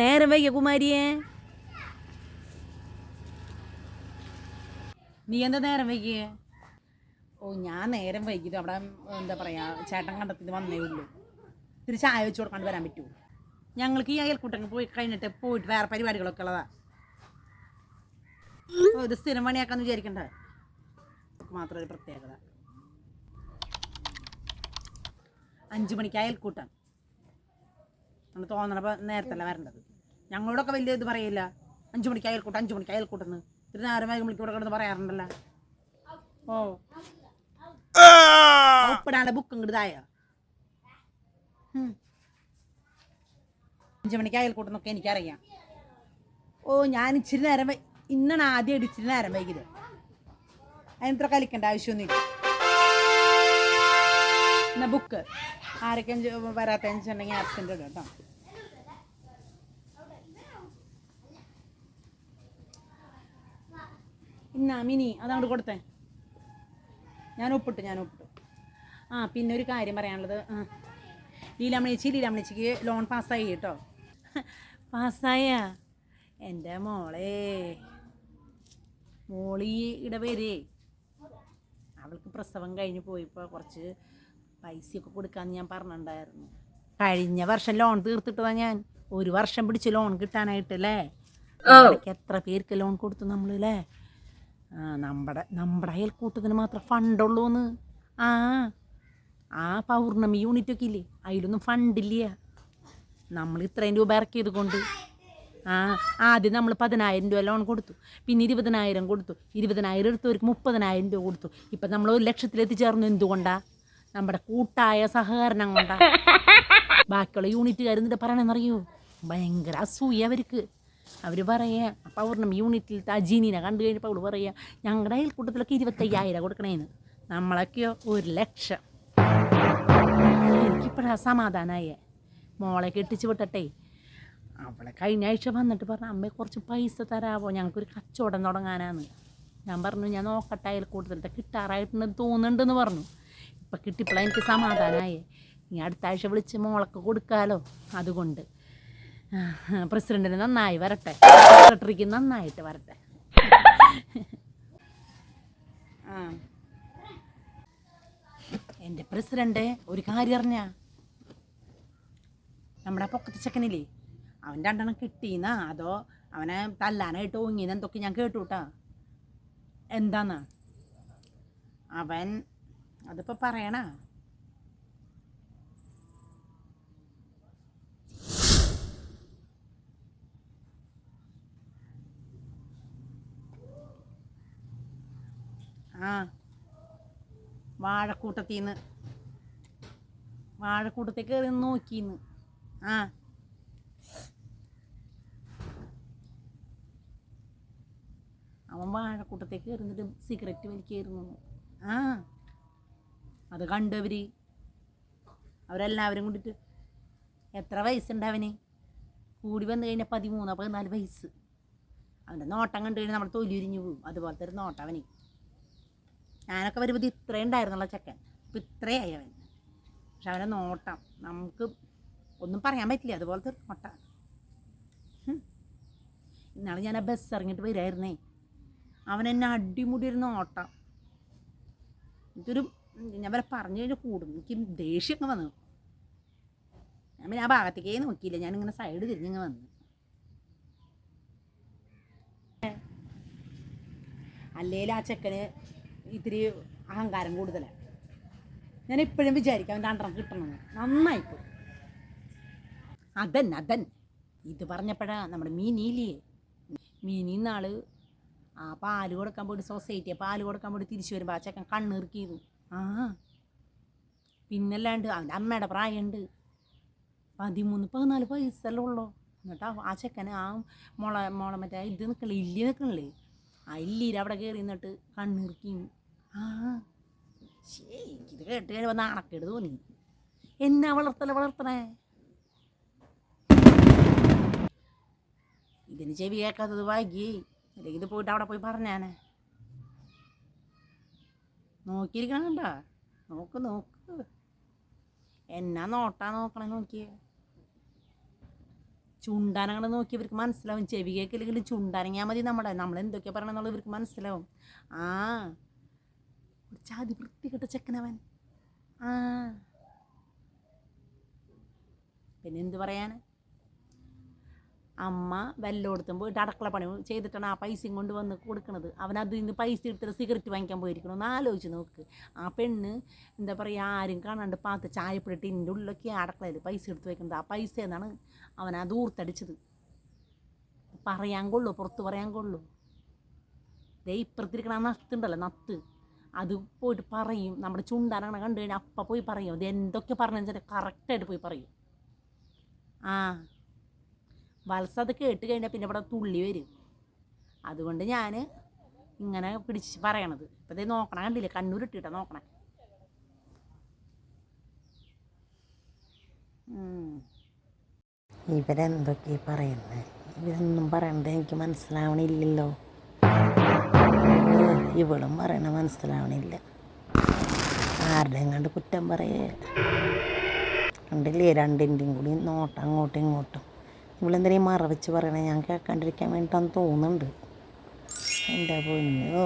നേരം വൈകിയ കുമാരിയെ. നീ എന്താ നേരം വൈകിയേ ഓ ഞാൻ നേരം വൈകിയത് അവിടെ എന്താ പറയാ ചേട്ടൻ കണ്ടെത്തിന് വന്നേ ഉള്ളൂ. ഇത്തിരി ചായ വെച്ച് കൊടുക്കാണ്ട് വരാൻ പറ്റൂ. ഞങ്ങൾക്ക് ഈ അയൽക്കൂട്ടങ്ങൾ പോയി കഴിഞ്ഞിട്ട് പോയിട്ട് വേറെ പരിപാടികളൊക്കെ ഉള്ളതാ. ഇത് സ്ഥിരം പണിയാക്കാന്ന് വിചാരിക്കണ്ട? മാത്രം ഒരു പ്രത്യേകത. അഞ്ചു മണിക്ക് അയൽക്കൂട്ടം നമ്മൾ തോന്നണപ്പോൾ നേരത്തല്ല വരേണ്ടത്. ഞങ്ങളോടൊക്കെ വലിയ ഇത് പറയില്ല. അഞ്ചു മണിക്ക് അയൽക്കൂട്ടം അഞ്ചു മണിക്ക് അയൽക്കൂട്ടെന്ന്. ഇത്തിരി നേരം വൈകി മണിക്കൂടെ കിടന്ന് പറയാറുണ്ടല്ലോ. ഓ. ഉപ്പിടാണ്ട് ബുക്ക് ഇങ്ങോട്ട് തായ അഞ്ചു മണിക്ക് അയൽക്കൂട്ടെന്നൊക്കെ എനിക്കറിയാം. ഓ ഞാൻ ഇച്ചിരി നേരം ഇന്നാണ് ആദ്യം ഇച്ചിരി നേരം വൈകിയത്. അതിനിത്ര കളിക്കേണ്ട ആവശ്യമൊന്നുമില്ല. എന്നാ ബുക്ക് ആരൊക്കെ വരാത്തതെന്ന് വെച്ചിട്ടുണ്ടെങ്കിൽ ആബ്സെന്റ് ഇടും കേട്ടോ. ഇന്നാ മിനി അതങ്ങോട്ട് കൊടുത്തേ. ഞാൻ ഒപ്പിട്ടു ഞാൻ ഒപ്പിട്ടു. ആ പിന്നെ ഒരു കാര്യം പറയാനുള്ളത്. ലീലാമണിച്ചി ലീലാമണിച്ചിക്ക് ലോൺ പാസ്സായി കേട്ടോ. പാസ്സായ എന്റെ മോളെ മോളി പേര്. അവൾക്ക് പ്രസവം കഴിഞ്ഞ് പോയപ്പോൾ കുറച്ച് പൈസയൊക്കെ കൊടുക്കാമെന്ന് ഞാൻ പറഞ്ഞിട്ടുണ്ടായിരുന്നു. കഴിഞ്ഞ വർഷം ലോൺ തീർത്തിട്ടതാ ഞാൻ. ഒരു വർഷം പിടിച്ച് ലോൺ കിട്ടാനായിട്ടല്ലേ എത്ര പേർക്ക് ലോൺ കൊടുത്തു നമ്മൾ അല്ലേ ആ നമ്മുടെ നമ്മുടെ അയൽക്കൂട്ടത്തിന് മാത്രം ഫണ്ടുള്ളൂ എന്ന് ആ ആ പൗർണമി യൂണിറ്റ് ഒക്കെ ഇല്ലേ? അതിലൊന്നും ഫണ്ടില്ല നമ്മൾ ഇത്രയും രൂപ ഇറക്കിയത് കൊണ്ട് ആ ആദ്യം നമ്മൾ പതിനായിരം രൂപ ലോൺ കൊടുത്തു. പിന്നെ ഇരുപതിനായിരം കൊടുത്തു. ഇരുപതിനായിരം എടുത്തവർക്ക് മുപ്പതിനായിരം രൂപ കൊടുത്തു. ഇപ്പം നമ്മൾ ഒരു ലക്ഷത്തിലെത്തിച്ചേർന്നു. എന്തുകൊണ്ടാ? നമ്മുടെ കൂട്ടായ സഹകരണം കൊണ്ടാ. ബാക്കിയുള്ള യൂണിറ്റുകാർ എന്നിട്ട് പറയണെന്നറിയോ? ഭയങ്കര അസൂയ അവർക്ക്. അവർ പറയുക പൗർണമി യൂണിറ്റിൽ യൂണിറ്റിലത്തെ അജീനിനെ കണ്ടു കഴിഞ്ഞപ്പോൾ അവൾ പറയുക ഞങ്ങളുടെ അയൽക്കൂട്ടത്തിലൊക്കെ ഇരുപത്തയ്യായിരം കൊടുക്കണേന്ന്. നമ്മളൊക്കെയോ ഒരു ലക്ഷം. എനിക്കിപ്പോഴാ സമാധാനമായേ മോളെ കെട്ടിച്ച് വിട്ടട്ടെ. അവളെ കഴിഞ്ഞ ആഴ്ച വന്നിട്ട് പറഞ്ഞു അമ്മയെ കുറച്ച് പൈസ തരാവോ? ഞങ്ങൾക്കൊരു കച്ചവടം തുടങ്ങാനാണ് ഞാൻ പറഞ്ഞു ഞാൻ നോക്കട്ടെ അയൽക്കൂട്ടത്തിലത്തെ കിട്ടാറായിട്ടുണ്ടെന്ന് തോന്നുന്നുണ്ടെന്ന് പറഞ്ഞു. ഇപ്പം കിട്ടിയപ്പോഴാണ് എനിക്ക് സമാധാനമായി ഇനി അടുത്ത ആഴ്ച വിളിച്ച് മോളൊക്കെ കൊടുക്കാലോ. അതുകൊണ്ട്. പ്രസിഡന്റിന് നന്നായി വരട്ടെ. സെക്രട്ടറിക്ക് നന്നായിട്ട് വരട്ടെ. എന്റെ പ്രസിഡന്റ് ഒരു കാര്യം അറിഞ്ഞ? നമ്മുടെ പൊക്കത്തെ ചെക്കനില്ലേ? അവൻ രണ്ടെണ്ണം കിട്ടീന്നാ? അതോ അവനെ തല്ലാനായിട്ട് ഓങ്ങിന്ന്? എന്തൊക്കെ ഞാൻ കേട്ടു കേട്ടാ എന്താന്നാ? അവൻ അതിപ്പോൾ പറയണ. ആ. വാഴക്കൂട്ടത്തിന്ന്. വാഴക്കൂട്ടത്തേക്ക് കയറി നോക്കിന്ന്. ആ. അവൻ വാഴക്കൂട്ടത്തേക്ക് കയറുന്നിട്ട് സിഗരറ്റ് വലിക്കായിരുന്നു. ആ. അത് കണ്ടവർ അവരെല്ലാവരും കൂടിയിട്ട് എത്ര വയസ്സുണ്ട് കൂടി വന്നു കഴിഞ്ഞാൽ പതിമൂന്ന് പതിനാല് വയസ്സ്. അവന്റെ നോട്ടം കണ്ടു കഴിഞ്ഞാൽ നമ്മൾ തൊലിയുരിഞ്ഞു പോകും അതുപോലത്തെ ഒരു നോട്ടം അവന്. ഞാനൊക്കെ വരുമ്പോൾ ഇത് ഇത്രയും ഉണ്ടായിരുന്നുള്ള ചെക്കൻ. ഇപ്പം ഇത്രയായി അവൻ പക്ഷെ അവന്റെ നോട്ടം നമുക്ക് ഒന്നും പറയാൻ പറ്റില്ല. അതുപോലത്തെ ഒരു നോട്ടമാണ്. ഇന്നാളെ ഞാൻ ആ ബസ് ഇറങ്ങിയിട്ട് വരായിരുന്നേ. അവൻ എന്നെ അടിമുടി ഒരു നോട്ടം. എനിക്കൊരു ഞാൻ വരെ പറഞ്ഞു കഴിഞ്ഞാൽ കൂടും. എനിക്ക് ദേഷ്യമൊക്കെ വന്നു. ഞാൻ പിന്നെ ആ ഭാഗത്തേക്കേ നോക്കിയില്ല. ഞാനിങ്ങനെ സൈഡ് തിരിഞ്ഞിങ്ങ് വന്നു. അല്ലേലും ആ ചെക്കന് ഇത്തിരി അഹങ്കാരം കൂടുതലാണ് ഞാൻ ഇപ്പോഴും വിചാരിക്കാം അവന്റെ അണ്ടറം കിട്ടണമെന്ന്. നന്നായിപ്പോയി. അതൻ അതൻ ഇത് പറഞ്ഞപ്പോഴാ നമ്മുടെ മീനിയില്ലേ മീനി നാൾ ആ പാൽ കൊടുക്കാൻ പോയിട്ട് സൊസൈറ്റിയെ പാൽ കൊടുക്കാൻ പോയിട്ട് തിരിച്ചു വരുമ്പോൾ ആ ചെക്കൻ കണ്ണിറുക്കിയത് ആ. പിന്നല്ലാണ്ട് അവന്റെ അമ്മയുടെ പ്രായമുണ്ട് പതിമൂന്ന് പതിനാല് വയസ്സല്ലേ ഉള്ളൂ. എന്നിട്ട് ആ- ചെക്കനെ ആ മുള മുള മറ്റേ ഇത് നിൽക്കണില്ലേ ഇല്ലി നിൽക്കണില്ലേ ആ ഇല്ലീര് അവിടെ കയറി നിന്നിട്ട് കണ്ണിറുക്കി ആ. ശേ ഇത് കേട്ട് കഴിയുമ്പോൾ നാണക്കേട് തോന്നി. എന്നാ വളർത്തല വളർത്തണേ? ഇതിന് ചെവി കേൾക്കാത്തത് വാങ്ങി അല്ലെങ്കിൽ ഇത് പോയിട്ട് അവിടെ പോയി പറഞ്ഞാനെ. നോക്കിയിരിക്കണണ്ട നോക്ക് നോക്ക്. എന്നാ നോട്ടാ നോക്കണേ നോക്കിയേ. ചുണ്ടാനങ്ങടെ നോക്കി ഇവർക്ക് മനസ്സിലാവും. ചെവി കേൾക്കില്ലെങ്കിലും ചുണ്ടാനങ്ങിയാൽ മതി നമ്മുടെ. നമ്മൾ എന്തൊക്കെയാ പറയണമെന്നുള്ളത് ഇവർക്ക് മനസ്സിലാവും. ആ കുറച്ച് ചാതി വൃത്തികെട്ട ചെക്കനവൻ. ആ. പിന്നെ എന്ത് പറയാൻ അമ്മ വല്ലോടത്തും പോയിട്ട് അടക്കള പണി ചെയ്തിട്ടാണ് ആ പൈസയും കൊണ്ട് വന്ന് കൊടുക്കുന്നത് അവൻ അതിൽ നിന്ന് പൈസ എടുത്തിട്ട് സിഗരറ്റ് വാങ്ങിക്കാൻ പോയിരിക്കണം ഒന്ന് ആലോചിച്ച് നോക്ക്. ആ പെണ്ണ് എന്താ പറയുക ആരും കാണാണ്ട് പാത്ത് ചായപ്പിടിട്ട് എന്റെ ഉള്ളിലൊക്കെ അടക്കളയിൽ പൈസ എടുത്ത് വയ്ക്കുന്നത് ആ പൈസ എന്നാണ് അവൻ ആ ദൂർത്തടിച്ചത് പറയാൻ കൊള്ളു പുറത്ത് പറയാൻ കൊള്ളു. ദേ ഇപ്പുറത്തിരിക്കണ ആ നത്തുണ്ടല്ലോ നത്ത്. അത് പോയിട്ട് പറയും. നമ്മുടെ ചുണ്ടാനങ്ങനെ കണ്ടു കഴിഞ്ഞാൽ അപ്പം പോയി പറയും. അത് എന്തൊക്കെ വെച്ചാൽ കറക്റ്റായിട്ട് പോയി പറയും. ആ. വത്സ അത് കേട്ട് കഴിഞ്ഞാൽ പിന്നെ ഇവിടെ തുള്ളി വരും. അതുകൊണ്ട് ഞാൻ ഇങ്ങനെ പിടിച്ച് പറയണത്. ഇപ്പം ഇതേ നോക്കണം കണ്ടില്ലേ? ഇട്ടിട്ട നോക്കണം. ഇവരെന്തൊക്കെ പറയുന്നത് ഇവരൊന്നും പറയണത് എനിക്ക് മനസ്സിലാവണില്ലല്ലോ. ഇവളും പറയണ മനസ്സിലാവണില്ല. ആരുടെ കണ്ട് കുറ്റം പറയേ? കണ്ടില്ലേ? രണ്ടിന്റെയും കൂടി നോട്ടം അങ്ങോട്ടും ഇങ്ങോട്ടും. ഇവളെന്തിനീ മറ വെച്ച് പറയണേ? ഞാൻ കേൾക്കാണ്ടിരിക്കാൻ വേണ്ടിയിട്ടാന്ന് തോന്നുന്നുണ്ട്. എന്റെ പൊന്നോ?